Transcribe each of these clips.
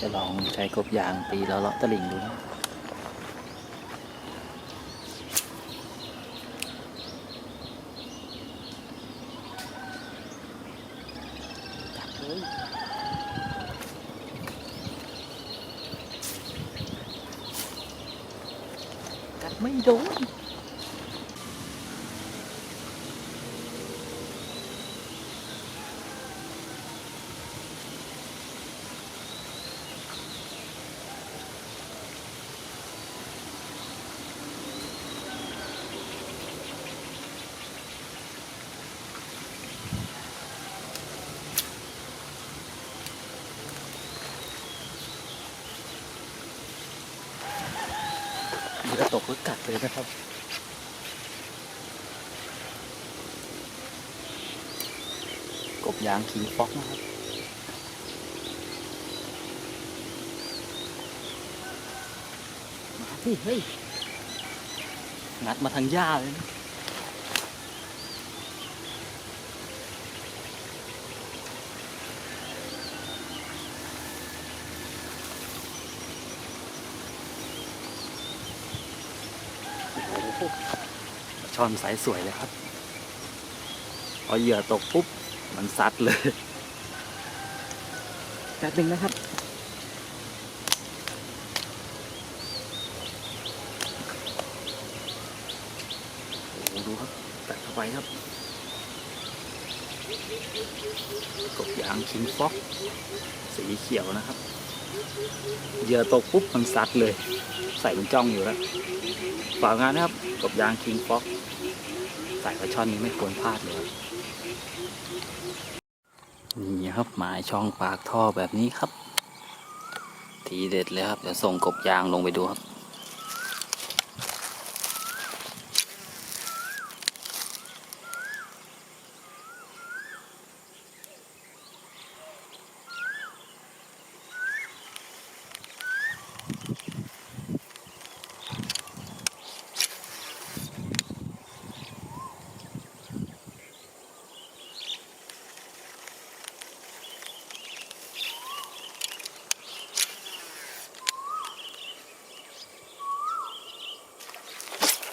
จะลองใช้กบยางตีแล้วเลาะตะลิ่งดูนะกัดเลยกัดไม่โดน เรือตกก็กัดเลยนะครับ กบยางคิงฟ็อกนะครับมาสิเฮ้ยงัดมาทางหญ้าเลยนะ ช่อนสายสวยเลยครับ พอเหยื่อตกปุ๊บ มันซัดเลยแป๊บหนึ่งนะครับ โอ้โหดูครับแตะเข้าไปครับ กบยางคิงฟ็อก สีเขียวนะครับ เหยื่อตกปุ๊บมันซัดเลย ใส่มันจ้องอยู่แล้วฝากงานนะครับกบยางคิงฟ็อกใส่กระช่อนนี้ไม่ควรพลาดเลยนี่ครับหมายช่องปากท่อแบบนี้ครับ ทีเด็ดเลยครับเดี๋ยวส่งกบยางลงไปดูครับ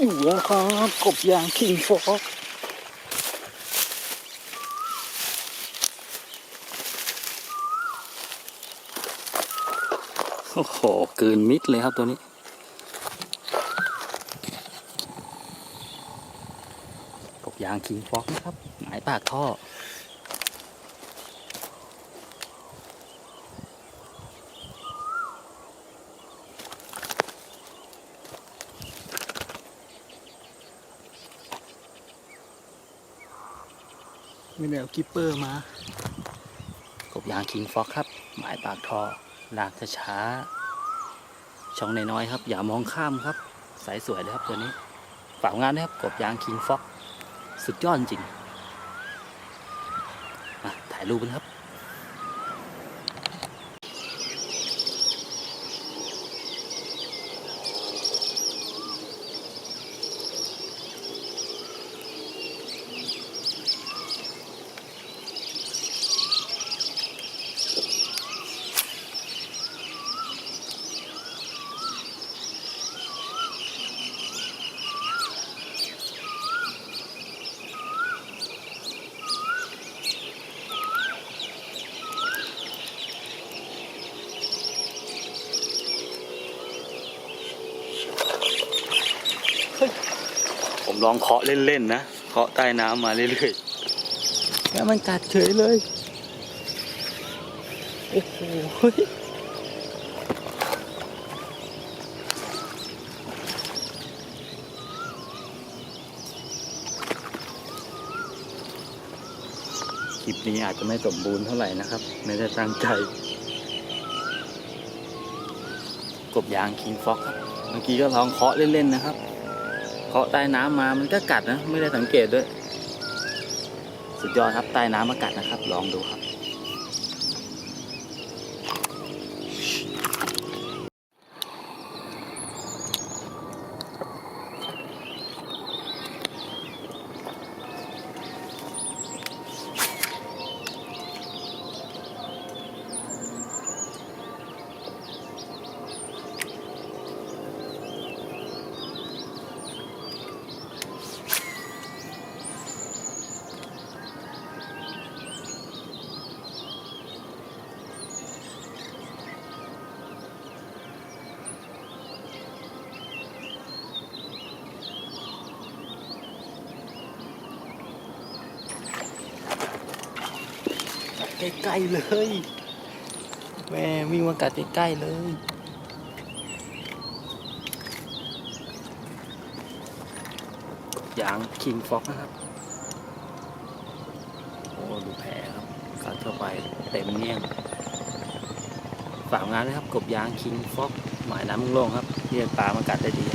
อยู่แล้วครับกบยางคิงฟอกโอ้โหเกลืนมิดเลยครับตัวนี้ กบยางคิงฟอกนะครับ หมายปากท่อ ม่ได้เอากิปเปอร์มากบยางคิงฟ็อกครับ หมายปากทอลากช้า ช่องน้อยๆครับ อย่ามองข้ามครับ สายสวยเลยครับตัวนี้ฝากงานนะครับ กบยางคิงฟ็อก สุดยอดจริงมาถ่ายรูปนะครับ ลองเคาะเล่นๆนะเคาะใต้น้ำมาเรื่อยๆแล้วมันกัดเฉยเลยโอ้โหเฮ้ยคลิปนี้อาจจะไม่สมบูรณ์เท่าไหร่นะครับ ไม่ได้ตั้งใจ กบยางคิงฟ็อกครับ เมื่อกี้ก็ลองเคาะเล่น ๆ นะครับ เคาะใต้น้ำมามันก็กัดนะ ไม่ได้สังเกตด้วย สุดยอดครับใต้น้ำมากัดนะครับ ลองดูครับ ใกล้ๆเลยแม่วิ่งมากัดใกล้ๆเลยยางคิงฟ็อกนะครับ โอ้ดูแผลครับกัดเข้าไปเต็มเงี้ยฝากงานด้วยครับ กบยางคิงฟ็อกหมายน้ำมึงโล่งครับเรียกปลามากัดได้ดี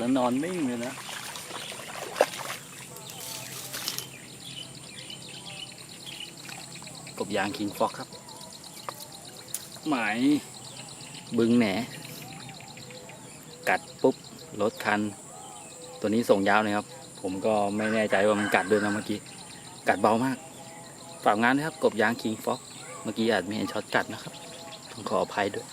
แล้วนอนนิ่งเลยนะกบยางคิงฟอกครับ หมายบึงแหน กัดปุ๊บรถคัน ตัวนี้ส่งยาวเลยครับ ผมก็ไม่แน่ใจว่ามันกัดด้วยนะเมื่อกี้ กัดเบามากฝากงานนะครับ กบยางคิงฟอก เมื่อกี้อาจไม่เห็นช็อตกัดนะครับ ต้องขออภัยด้วย